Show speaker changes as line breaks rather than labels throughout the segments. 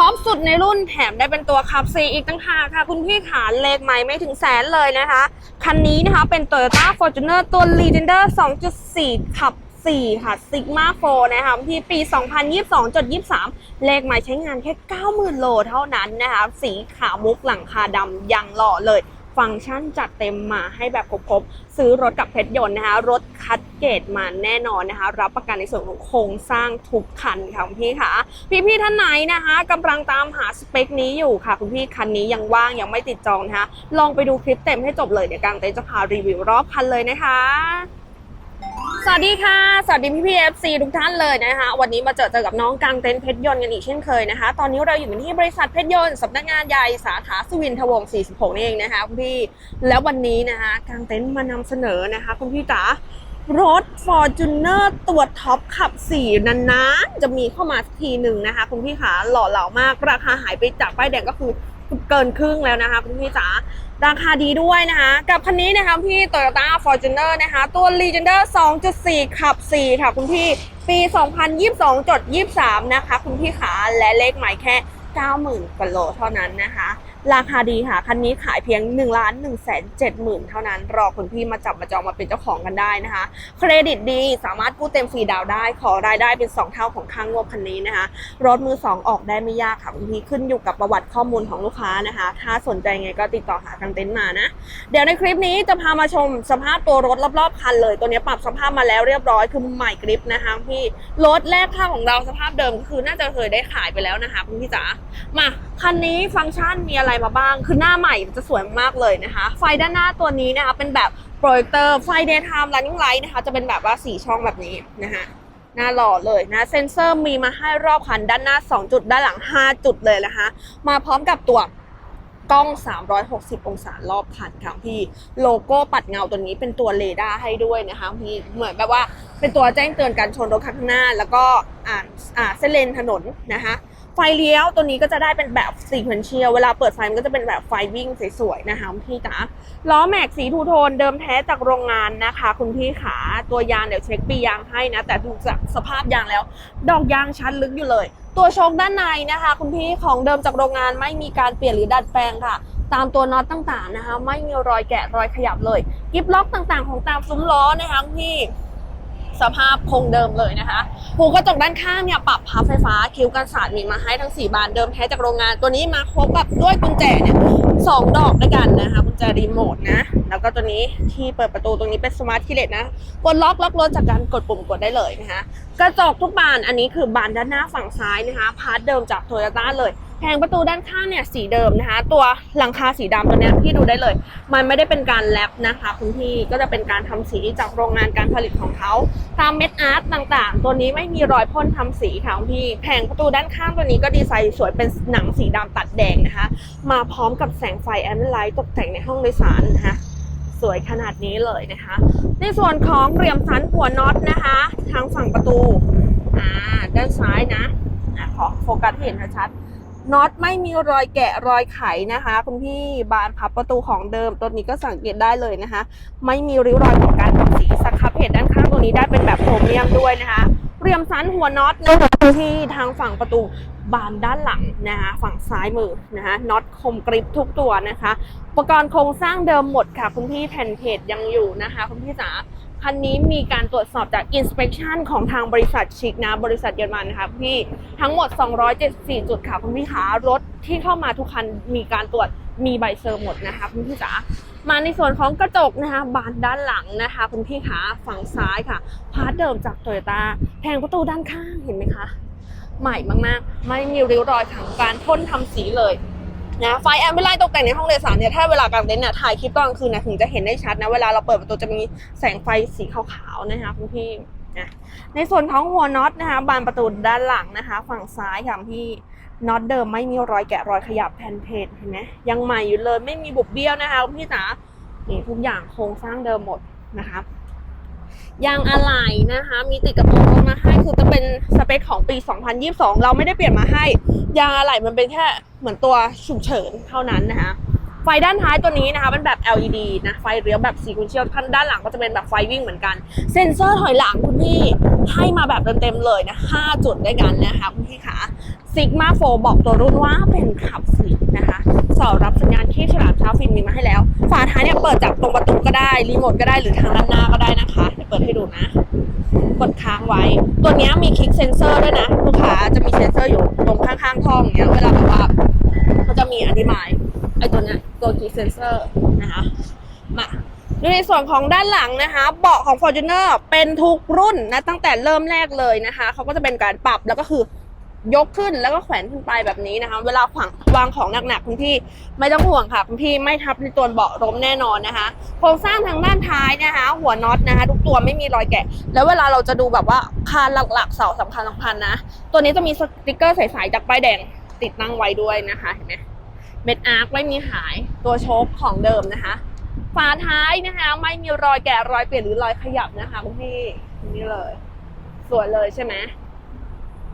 ท็อปสุดในรุ่นแถมได้เป็นตัวขับ C อีกตั้งหากค่ะ คุณพี่ขาเลขใหม่ไม่ถึงแสนเลยนะคะ คันนี้นะคะเป็น Toyota Fortuner ตัว Legender 2.4 ขับ 4 ค่ะ Sigma 4 นะคะที่ปี 2022.23 เลขใหม่ใช้งานแค่ 90,000 โลเท่านั้นนะคะ สีขาวมุกหลังคาดำยังหล่อเลย ฟังก์ชันจัดเต็มมาให้แบบครบๆ ซื้อรถกับเพชรยนต์นะคะ รถคัดเกรดมาแน่นอนนะคะ รับประกันในส่วนของโครงสร้างทุกคันค่ะคุณพี่ค่ะ พี่ๆท่านไหนนะคะกำลังตามหาสเปคนี้อยู่ค่ะ คุณพี่คันนี้ยังว่างยังไม่ติดจองนะคะ ลองไปดูคลิปเต็มให้จบเลยเดี๋ยวกางเต็นจะพารีวิวรอบคันเลยนะคะ สวัสดีค่ะ สวัสดีพี่พีเอฟซีทุกท่านเลยนะคะ วันนี้มาเจอเจอกับน้องกางเต็นท์เพชรยนต์กันอีกเช่นเคยนะคะ ตอนนี้เราอยู่กันที่บริษัทเพชรยนต์สำนักงานใหญ่สาขาสุวินทวงศ์46นี่เองนะคะคุณพี่ แล้ววันนี้นะคะกางเต็นท์มานำเสนอนะคะคุณพี่จ๋ารถ Fortuner ตัวท็อปขับ4นานๆ จะมีเข้ามาสักทีหนึ่งนะคะคุณพี่ขาหล่อเหลามากราคาหายไปจากป้ายแดงก็คือเกินครึ่งแล้วนะคะคุณพี่จ๋า ราคาดีด้วยนะคะ กับคันนี้นะคะพี่ Toyota Fortuner นะคะ ตัว Legender 2.4 ขับ 4 ค่ะคุณพี่ ปี 2022 จด 23 นะคะ คุณพี่ขาและเลขหมายแค่ 90,000กว่าโลเท่านั้นนะคะ ราคาดีค่ะ คันนี้ขายเพียง1ล้าน1แสน7หมื่นเท่านั้น รอคุณพี่มาจับมาจองมาเป็นเจ้าของกันได้นะคะ เครดิตดีสามารถกู้เต็มฟรีดาวได้ ขอรายได้เป็น 2 เท่าของค่างงบคันนี้นะคะ รถมือ 2 ออกได้ไม่ยากค่ะคุณพี่ขึ้นอยู่กับประวัติข้อมูลของลูกค้านะคะ ถ้าสนใจไงก็ติดต่อหาทางเต็นท์มานะ เดี๋ยวในคลิปนี้จะพามาชมสภาพตัวรถรอบๆคันเลย ตัวนี้ปรับสภาพมาแล้วเรียบร้อยคือใหม่กริปนะคะพี่รถแรกภาพของเราสภาพเดิมก็คือน่าจะเคยได้ขายไปแล้วนะคะคุณพี่จ๋า มาคันนี้ฟังก์ชันมีอะไรมาบ้าง คือหน้าใหม่จะสวยมากเลยนะคะ ไฟด้านหน้าตัวนี้นะคะเป็นแบบโปรเจคเตอร์ไฟ daytime running light นะคะ จะเป็นแบบว่าสีช่องแบบนี้นะคะหน้าหล่อเลยนะเซ็นเซอร์มีมาให้รอบคันด้านหน้า 2 จุดด้านหลัง 5 จุดเลยนะคะ มาพร้อมกับตัวกล้อง 360 องศารอบคันค่ะพี่โลโก้ปัดเงาตัวนี้เป็นตัวเรดาร์ให้ด้วยนะคะพี่เหมือนแบบว่าเป็นตัวแจ้งเตือนการชนรถข้างหน้า แล้วก็อ่านอ่าเส้นเลนถนนนะคะ ไฟเลี้ยวตัวนี้ก็จะได้เป็นแบบสีเควนเชียลเวลาเปิดไฟมันก็จะเป็นแบบไฟวิ่งสวยๆนะคะคุณพี่จ๋าล้อแม็กสีทูโทนเดิมแท้จากโรงงานนะคะ คุณพี่ขาตัวยางเดี๋ยวเช็คปียางให้นะ แต่ดูจากสภาพยางแล้ว ดอกยางชั้นลึกอยู่เลย ตัวโชคด้านในนะคะ คุณพี่ของเดิมจากโรงงานไม่มีการเปลี่ยนหรือดัดแปลงค่ะตามตัวน็อตต่างๆนะคะ ไม่มีรอยแกะรอยขยับเลยกิฟล็อกต่างๆ ของตามซุ้มล้อนะคะคุณพี่ สภาพคงเดิมเลยนะคะ หูกระจกด้านข้างเนี่ยปรับพับไฟฟ้าคิ้วกันสาดมีมาให้ทั้ง 4 บานเดิมแท้จากโรงงาน ตัวนี้มาครบกับด้วยกุญแจเนี่ยสองดอกด้วยกันนะคะกุญแจรีโมทนะ แล้วก็ตัวนี้ที่เปิดประตูตรงนี้เป็นสมาร์ทคีย์เลสนะกดล็อกล็อกรถจากการกดปุ่มกดได้เลยนะคะ กระจกทุกบานอันนี้คือบานด้านหน้าฝั่งซ้ายนะคะ พาร์ทเดิมจากโตโยต้าเลย แผงประตูด้านข้างเนี่ยสีเดิมนะคะ ตัวหลังคาสีดำตัวเนี้ยพี่ดูได้เลย มันไม่ได้เป็นการแรปนะคะคุณพี่ก็จะเป็นการทำสีจากโรงงานการผลิตของเขา ตามเม็ดอาร์ตต่างๆ ตัวนี้ไม่มีรอยพ่นทำสีค่ะคุณพี่แผงประตูด้านข้างตัวนี้ก็ดีไซน์สวยเป็นหนังสีดำตัดแดงนะคะ มาพร้อมกับแสงไฟแอมเบไลท์ตกแต่งในห้องโดยสารนะคะสวยขนาดนี้เลยนะคะ ในส่วนของเหลี่ยมสันหัวน็อตนะคะ ทางฝั่งประตูอ่าด้านซ้ายนะอะขอโฟกัสให้เห็นชัดๆ น็อตไม่มีรอยแกะรอยไขนะคะ คุณพี่บานพับประตูของเดิมตัวนี้ก็สังเกตได้เลยนะคะ ไม่มีริ้วรอยของการทำสีสครับเพจด้านข้างตัวนี้ได้เป็นแบบโครเมียมด้วยนะคะเรียมสันหัวน็อตนะคะที่ทางฝั่งประตูบานด้านหลังนะคะฝั่งซ้ายมือนะคะน็อตคมกริบทุกตัวนะคะ อุปกรณ์โครงสร้างเดิมหมดค่ะ คุณพี่แผ่นเพจยังอยู่นะคะ คุณพี่จ๋า คันนี้มีการตรวจสอบจาก inspection ของทางบริษัทชิกนะ บริษัทเยอรมันนะคะพี่ทั้งหมด 274 จุดค่ะคุณพี่ขารถที่เข้ามาทุกคันมีการตรวจมีใบเซอร์หมดนะคะคุณพี่จ๋ามาในส่วนของกระจกนะคะบานด้านหลังนะคะ คุณพี่ขาฝั่งซ้ายค่ะพาร์ทเดิมจากโตโยต้าแผงประตูด้านข้างเห็นไหมคะ ใหม่มากๆ ไม่มีริ้วรอยของการพ่นทำสีเลย นะไฟแอมเบไลท์ตกแต่งในห้องโดยสารเนี่ยถ้าเวลากลางเต็นท์เนี่ยถ่ายคลิปตอนกลางคืนนะถึงจะเห็นได้ชัดนะ เวลาเราเปิดประตูจะมีแสงไฟสีขาวๆนะคะคุณพี่นะในส่วนของหัวน็อตนะคะบานประตูด้านหลังนะคะ ฝั่งซ้ายค่ะพี่น็อตเดิมไม่มีรอยแกะรอยขยับแผ่นเพจเห็นไหมยังใหม่อยู่เลยไม่มีบุบเบี้ยวนะคะคุณพี่จ๋านี่ทุกอย่างโครงสร้างเดิมหมดนะคะ ยางอะไหล่นะคะ มีติดกับตัวรถมาให้คือจะเป็นสเปคของปี 2022 เราไม่ได้เปลี่ยนมาให้ ยางอะไหล่มันเป็นแค่เหมือนตัวฉุกเฉินเท่านั้นนะคะ ไฟด้านท้ายตัวนี้นะคะเป็นแบบ LED นะไฟเลี้ยวแบบ sequential ขั้นด้านหลังก็จะเป็นแบบไฟวิ่งเหมือนกัน เซ็นเซอร์ถอยหลังคุณพี่ให้มาแบบเต็มๆเลยนะ5จุดด้วยกันนะคะคุณพี่ขาซิกมาโฟบอกตัวรุ่นว่าเป็นขับสีนะคะสอดรับสัญญาณที่ฉลามเช้าฟิล์มมีมาให้แล้ว ฝาท้ายเนี่ยเปิดจากตรงประตูก็ได้รีโมทก็ได้หรือทางด้านหน้าก็ได้นะคะเดี๋ยวเปิดให้ดูนะกดค้างไว้ ตัวนี้มีคลิกเซนเซอร์ด้วยนะ ลูกค้าจะมีเซนเซอร์อยู่ตรงข้างๆท่องเงี้ยเวลาแบบว่ามันจะมีอธิบาย ไอ้ตัวเนี้ยตัวคลิกเซนเซอร์นะคะมาดูในส่วนของด้านหลังนะคะ เบาะของ Fortuner เป็นทุกรุ่นนะตั้งแต่เริ่มแรกเลยนะคะเขาก็จะเป็นการปรับแล้วก็คือยกขึ้นแล้วก็แขวนขึ้นไปแบบนี้นะคะ เวลาขวางวางของหนักๆคุณพี่ไม่ต้องห่วงค่ะคุณพี่ไม่ทับในตัวเบาะล้มแน่นอนนะคะ โครงสร้างทางด้านท้ายนะคะ หัวน็อตนะคะ ทุกตัวไม่มีรอยแกะ แล้วเวลาเราจะดูแบบว่าคานหลักๆเสาสำคัญสำคัญนะ ตัวนี้จะมีสติกเกอร์ใสๆจากป้ายแดงติดตั้งไว้ด้วยนะคะเห็นไหม เม็ดอาร์คไม่มีหายตัวโชคของเดิมนะคะ ฝาท้ายนะคะ ไม่มีรอยแกะรอยเปลี่ยนหรือรอยขยับนะคะคุณพี่นี่เลย สวยเลยใช่ไหม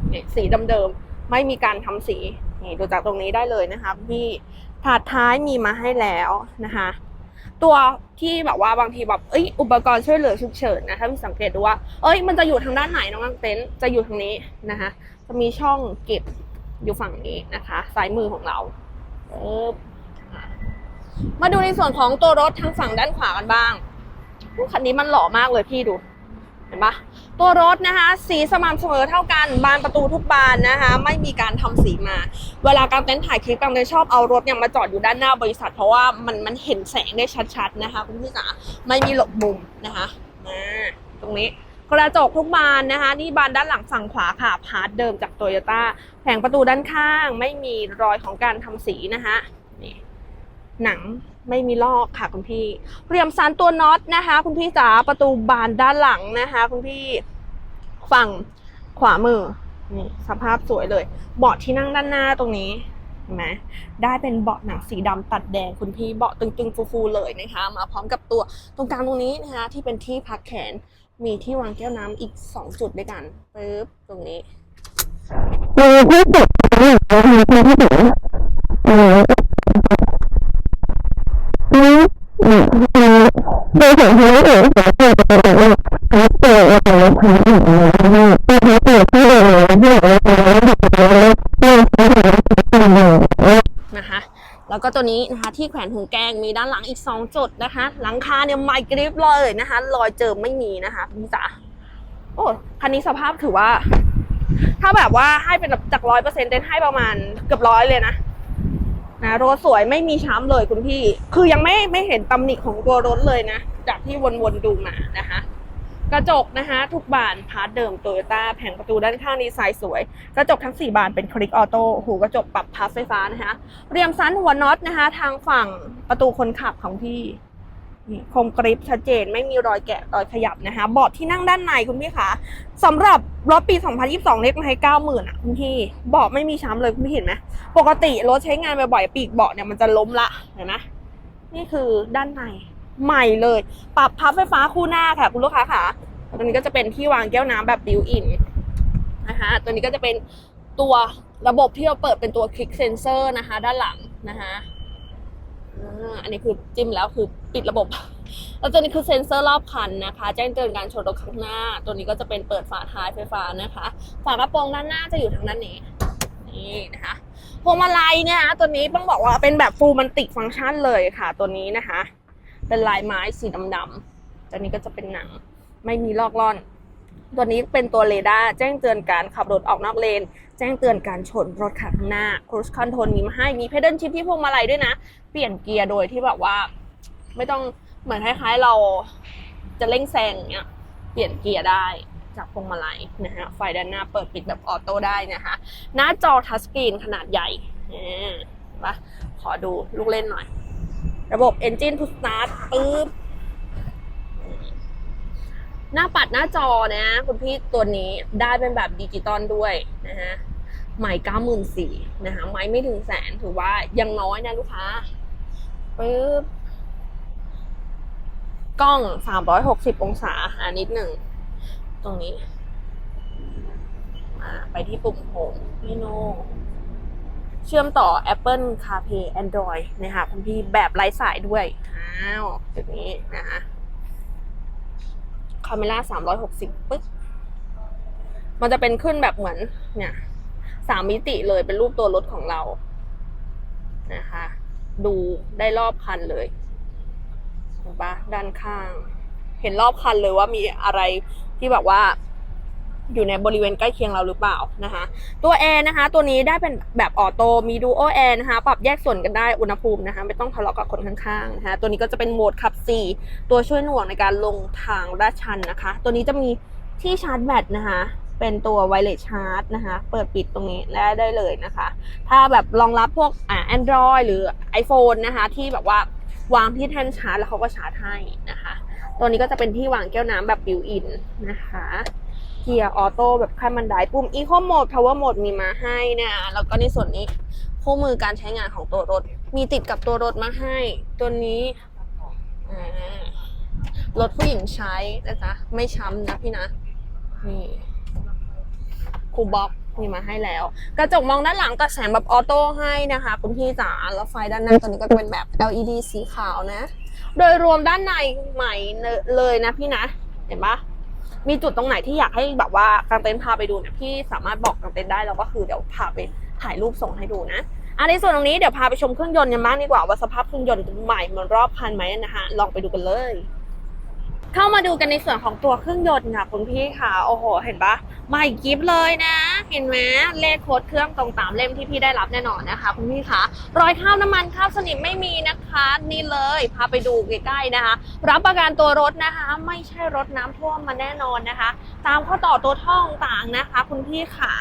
เนี่ยสีเดิมๆไม่มีการทำสีนี่ดูจากตรงนี้ได้เลยนะคะพี่ถาดท้ายมีมาให้แล้วนะคะ ตัวที่แบบว่าบางทีแบบเอ้ยอุปกรณ์ช่วยเหลือฉุกเฉินนะถ้าพี่สังเกตดูว่า เอ้ยมันจะอยู่ทางด้านไหนน้องนังเต็นท์จะอยู่ทางนี้นะคะ จะมีช่องเก็บอยู่ฝั่งนี้นะคะซ้ายมือของเรา มาดูในส่วนของตัวรถทางฝั่งด้านขวากันบ้างคันนี้มันหล่อมากเลยพี่ดู เห็นปะตัวรถนะคะ สีสม่ำเสมอเท่ากันบานประตูทุกบานนะคะ ไม่มีการทำสีมา เวลากางเต็นท์ถ่ายคลิปกางเต็นท์ชอบเอารถเนี่ยมาจอดอยู่ด้านหน้าบริษัท เพราะว่ามันมันเห็นแสงได้ชัดๆนะคะ คุณพี่จ๋าไม่มีหลบมุมนะคะมาตรงนี้ กระจกทุกบานนะคะ นี่บานด้านหลังฝั่งขวาค่ะพาร์ทเดิมจากโตโยต้าแผงประตูด้านข้างไม่มีรอยของการทำสีนะคะนี่หนังไม่มีลอกค่ะคุณพี่เรียมซันตัวน็อตนะคะ คุณพี่จ๋าประตูบานด้านหลังนะคะ คุณพี่ฝั่งขวามือนี่สภาพสวยเลย เบาะที่นั่งด้านหน้าตรงนี้เห็นไหมได้เป็นเบาะหนังสีดำตัดแดงคุณพี่เบาะตึงๆฟูๆเลยนะคะ มาพร้อมกับตัวตรงกลางตรงนี้นะคะ ที่เป็นที่พักแขน มีที่วางแก้วน้ำอีกสองจุดด้วยกันปึ๊บตรงนี้นะคะ แล้วก็ตัวนี้นะคะที่แขวนถุงแกงมีด้านหลังอีก 2 จุดนะคะ หลังคาเนี่ยใหม่กริบเลยนะคะ รอยเจิมไม่มีนะคะพี่จ๋าโอ้คันนี้สภาพถือว่า ถ้าแบบว่าให้เป็นแบบจากร้อยเปอร์เซ็นต์เต้นให้ประมาณเกือบร้อยเลยนะนะรถสวยไม่มีช้ำเลยคุณพี่ คือยังไม่ไม่เห็นตำหนิของตัวรถเลยนะ จากที่วนๆดูมานะคะ กระจกนะคะ ทุกบานพาร์ทเดิมโตโยต้าแผงประตูด้านข้างดีไซน์สวย กระจกทั้ง 4 บานเป็นคลิกออโต้หูกระจกปรับพับไฟฟ้านะคะเรียมซันหัวน็อตนะคะ ทางฝั่งประตูคนขับของพี่นี่คมกริปชัดเจนไม่มีรอยแกะรอยขยับนะคะเบาะที่นั่งด้านในคุณพี่คะสำหรับรถปี 2022 เล็กมาให้ 90,000อะคุณพี่เบาะไม่มีช้ำเลยคุณพี่เห็นไหมปกติรถใช้งานบ่อยๆปีกเบาะเนี่ยมันจะล้มละเห็นไหมนี่คือด้านใน ใหม่เลย ปรับพับไฟฟ้าคู่หน้าค่ะ คุณลูกค้าค่ะ ตัวนี้ก็จะเป็นที่วางแก้วน้ำแบบบิวอินนะคะตัวนี้ก็จะเป็นตัวระบบที่เราเปิดเป็นตัวคลิกเซนเซอร์นะคะ ด้านหลังนะคะอันนี้คือจิ้มแล้วคือปิดระบบ แล้วตัวนี้คือเซ็นเซอร์รอบคันนะคะ แจ้งเตือนการชนรถข้างหน้า ตัวนี้ก็จะเป็นเปิดฝาท้ายไฟฟ้านะคะ ฝากระโปรงด้านหน้าจะอยู่ทางด้านนี้ นี่นะคะพวงมาลัยเนี่ยตัวนี้ต้องบอกว่าเป็นแบบฟูลมันติกฟังก์ชันเลยค่ะ ตัวนี้นะคะ เป็นลายไม้สีดำๆตัวนี้ก็จะเป็นหนัง ไม่มีลอกล่อน ตัวนี้เป็นตัวเรดาร์แจ้งเตือนการขับรถออกนอกเลน แจ้งเตือนการชนรถข้างหน้า cruise control มีมาให้ มี pedal shift ที่พวงมาลัยด้วยนะ เปลี่ยนเกียร์โดยที่แบบว่า ไม่ต้องเหมือนคล้ายๆเราจะเร่งแซงเงี้ย เปลี่ยนเกียร์ได้จากพวงมาลัยนะฮะ ไฟด้านหน้าเปิดปิดแบบออโต้ได้นะคะ หน้าจอทัชสกรีนขนาดใหญ่เห็นปะขอดูลูกเล่นหน่อย ระบบ Engine to Start ปึ๊บหน้าปัดหน้าจอนะ คุณพี่ตัวนี้ได้เป็นแบบดิจิตอลด้วยนะฮะไม้เก้าหมื่นสี่นะคะไม้ไม่ถึงแสนถือว่ายังน้อยนะลูกค้าปึ๊บกล้องสามร้อยหกสิบองศาหานิดหนึ่ง ตรงนี้มาไปที่ปุ่มโฮมเมนู เชื่อมต่อ Apple CarPlay Android นะคะคุณพี่แบบไร้สายด้วย อ้าวแบบนี้นะคะคาเมล่า360ปึ๊บมันจะเป็นขึ้นแบบเหมือน เนี่ยสามมิติเลยเป็นรูปตัวรถของเรา นะคะ ดูได้รอบคันเลยเห็นปะด้านข้าง เห็นรอบคันเลยว่ามีอะไรที่แบบว่า อยู่ในบริเวณใกล้เคียงเราหรือเปล่านะคะตัวแอร์นะคะตัวนี้ได้เป็นแบบออโต้มีดูโอแอร์นะคะปรับแยกส่วนกันได้อุณหภูมินะคะไม่ต้องทะเลาะกับคนข้างๆนะคะตัวนี้ก็จะเป็นโหมดขับ 4 ตัวช่วยหน่วงในการลงทางลาดชันนะคะ ตัวนี้จะมีที่ชาร์จแบตนะคะเป็นตัวไวเลสชาร์จนะคะ เปิดปิดตรงนี้ได้ได้เลยนะคะ ถ้าแบบรองรับพวกอ่า Android หรือ iPhone นะคะ ที่แบบว่าวางที่แท่นชาร์จแล้วเขาก็ชาร์จให้นะคะ ตัวนี้ก็จะเป็นที่วางแก้วน้ำแบบบิวอินนะคะ เกียร์ออโต้แบบขั้นบันไดปุ่ม Eco Mode Power Mode มีมาให้นะแล้วก็ในส่วนนี้คู่มือการใช้งานของตัวรถ มีติดกับตัวรถมาให้ ตัวนี้รถผู้หญิงใช้นะจ๊ะไม่ช้ำนะพี่นะ นี่คูบ็อกมีมาให้แล้ว กระจกมองด้านหลังตัดแสงแบบออโต้ให้นะคะ คุณพี่จ๋าแล้วไฟด้านหน้าตัวนี้ก็เป็นแบบ LED สีขาวนะ โดยรวมด้านในใหม่เลยนะพี่นะ เห็นปะ มีจุดตรงไหนที่อยากให้แบบว่ากางเต็นท์พาไปดูเนี่ยพี่สามารถบอกกางเต็นท์ได้แล้วก็คือเดี๋ยวพาไปถ่ายรูปส่งให้ดูนะอันในส่วนตรงนี้เดี๋ยวพาไปชมเครื่องยนต์กันบ้างดีกว่าว่าสภาพเครื่องยนต์ใหม่มันรอบคันไหมนะคะลองไปดูกันเลย เข้ามาดูกันในส่วนของตัวเครื่องยนต์ค่ะคุณพี่ค่ะโอ้โห เห็นปะใหม่กิฟเลยนะ เห็นไหมเลขโค้ดเครื่องตรงตามเล่มที่พี่ได้รับแน่นอนนะคะคุณพี่คะรอยข้าวน้ำมันข้าวสนิมไม่มีนะคะ นี่เลยพาไปดูใกล้ๆนะคะ รับประกันตัวรถนะคะ ไม่ใช่รถน้ำท่วมมาแน่นอนนะคะ ตามข้อต่อตัวท่องต่างนะคะ คุณพี่ขา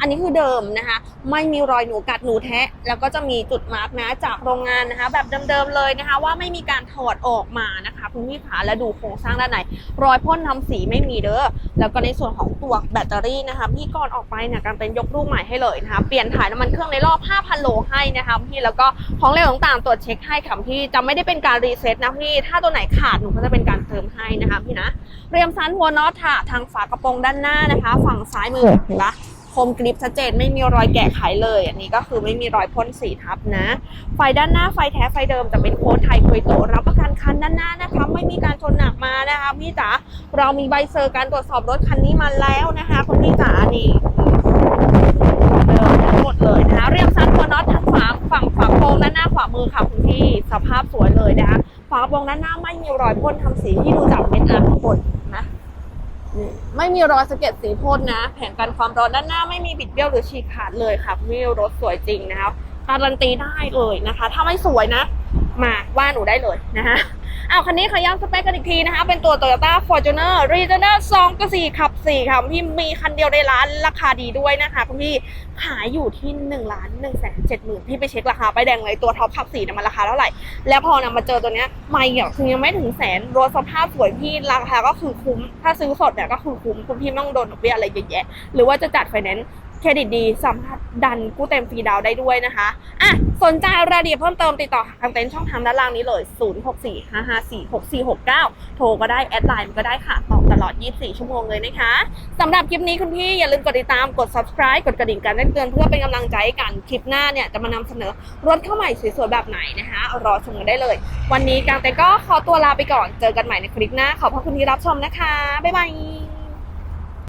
อันนี้คือเดิมนะคะ ไม่มีรอยหนูกัดหนูแทะ แล้วก็จะมีจุดมาร์กนะจากโรงงานนะคะ แบบเดิมๆเลยนะคะ ว่าไม่มีการถอดออกมานะคะ คุณพี่ขาและดูโครงสร้างด้านในรอยพ่นทำสีไม่มีเด้อ แล้วก็ในส่วนของตัวแบตเตอรี่นะคะพี่ก่อนออกไปเนี่ยการเป็นยกลูกใหม่ให้เลยนะคะเปลี่ยนถ่ายน้ำมันเครื่องในรอบ 5,000 โลให้นะคะพี่แล้วก็ของเหลวต่างๆตรวจเช็คให้ค่ะพี่จะไม่ได้เป็นการรีเซ็ตนะพี่ถ้าตัวไหนขาดหนูก็จะเป็นการเติมให้นะคะพี่นะเรียมซันหัวน็อตค่ะทางฝากระโปรงด้านหน้านะคะ ฝั่งซ้ายมือเห็นปะ คมกริปชัดเจนไม่มีรอยแกะไขเลย อันนี้ก็คือไม่มีรอยพ่นสีทับนะ ไฟด้านหน้าไฟแท้ไฟเดิมจะเป็นโค้ดไทยคุยโตรับประกันคันด้านหน้านะคะไม่มีการชนหนักมานะคะพี่จ๋าเรามีใบเซอร์การตรวจสอบรถคันนี้มาแล้วนะคะคุณพี่จ๋านี่เดิมทั้งหมดเลยนะคะเรียมซันหัวน็อตทางฝาฝั่งฝาโปรงด้านหน้าขวามือค่ะคุณพี่สภาพสวยเลยนะคะฝากระโปรงด้านหน้าไม่มีรอยพ่นทำสีที่ดูจากเม็ดอาร์ข้างบนนะ ไม่มีรอยสะเก็ดสีพ่นนะ แผงกันความร้อนด้านหน้าไม่มีบิดเบี้ยวหรือฉีกขาดเลยค่ะวิวรถสวยจริงนะคะการันตีได้เลยนะคะ ถ้าไม่สวยนะ มาว่าหนูได้เลยนะคะ เอาคันนี้ขอย้ำสเปคกันอีกทีนะคะ เป็นตัว Toyota Fortuner Regional 2กับ4ขับ 4 ค่ะคุณพี่มีคันเดียวในร้านราคาดีด้วยนะคะคุณพี่ขายอยู่ที่1ล้าน1แสน7หมื่นพี่ไปเช็คราคาไปแดงเลยตัวท็อปขับ4เนี่ยมันราคาเท่าไหร่ แล้วพอนำมาเจอตัวเนี้ยไม่อะคือยังไม่ถึงแสนรถสภาพสวยพี่ราคาก็คือคุ้ม ถ้าซื้อสดเนี่ยก็คือคุ้มคุณพี่ไม่ต้องโดนดอกเบี้ยอะไรเยอะแยะหรือว่าจะจัดไฟแนนซ์ เครดิตดีสามารถดันกู้เต็มฟรีดาวได้ด้วยนะคะอะสนใจรายละเอียดเพิ่มเติมติดต่อทางเต็นช่องทางด้านล่างนี้เลย 0645546469 โทรก็ได้แอดไลน์ก็ได้ค่ะตอบตลอด 24 ชั่วโมงเลยนะคะสำหรับคลิปนี้คุณพี่อย่าลืมกดติดตามกด subscribe กดกระดิ่งการแจ้งเตือนเพื่อเป็นกำลังใจกันคลิปหน้าเนี่ยจะมานำเสนอรถเข้าใหม่สวยๆแบบไหนนะคะรอชมกันได้เลย วันนี้กางเต็นก็ขอตัวลาไปก่อนเจอกันใหม่ในคลิปหน้าขอบพระคุณที่รับชมนะคะบ๊ายบาย